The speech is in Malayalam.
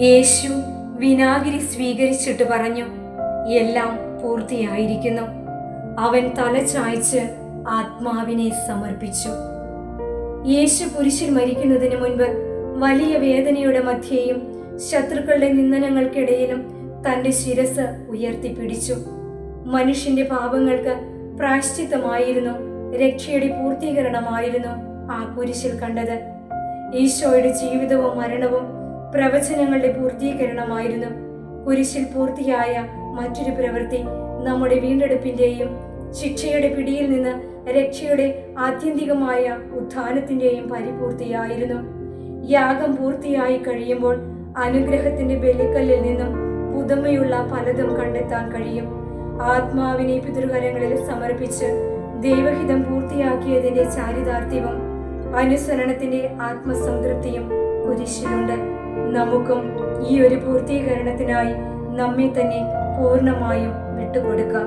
യേശു വിനാഗിരി സ്വീകരിച്ചിട്ട് പറഞ്ഞു എല്ലാം പൂർത്തിയായിരിക്കുന്നു. അവൻ തല ചായ്ച്ച് ആത്മാവിനെ സമർപ്പിച്ചു. യേശു കുരിശിൽ മരിക്കുന്നതിന് മുൻപ് വലിയ വേദനയുടെ മധ്യേയും ശത്രുക്കളുടെ നിന്ദനങ്ങൾക്കിടയിലും തന്റെ ശിരസ് ഉയർത്തിപ്പിടിച്ചു. മനുഷ്യന്റെ പാപങ്ങൾക്ക് പ്രായശ്ചിത്തമായിരുന്നു രക്ഷയുടെ പൂർത്തീകരണമായിരുന്നു ആ കുരിശിൽ കണ്ടത്. ഈശോയുടെ ജീവിതവും മരണവും പ്രവചനങ്ങളുടെ പൂർത്തീകരണമായിരുന്നു. കുരിശിൽ പൂർത്തിയായ മറ്റൊരു പ്രവൃത്തി നമ്മുടെ വീണ്ടെടുപ്പിന്റെയും ശിക്ഷയുടെ പിടിയിൽ നിന്ന് രക്ഷയുടെ ആത്യന്തികമായ ഉത്ഥാനത്തിന്റെയും പരിപൂർത്തിയായിരുന്നു. യാഗം പൂർത്തിയായി കഴിയുമ്പോൾ അനുഗ്രഹത്തിന്റെ ബലിക്കല്ലിൽ നിന്നും പുതുമയുള്ള പലതും കണ്ടെത്താൻ കഴിയും. ആത്മാവിനെ പിതൃകരങ്ങളിൽ സമർപ്പിച്ച് ദൈവഹിതം പൂർത്തിയാക്കിയതിന്റെ ചാരിതാർത്ഥ്യവും അനുസരണത്തിന്റെ ആത്മസംതൃപ്തിയും കുരിശിലുണ്ട്. നമുക്കും ഈ ഒരു പൂർത്തീകരണത്തിനായി നമ്മെ തന്നെ പൂർണമായും വിട്ടുകൊടുക്കാം.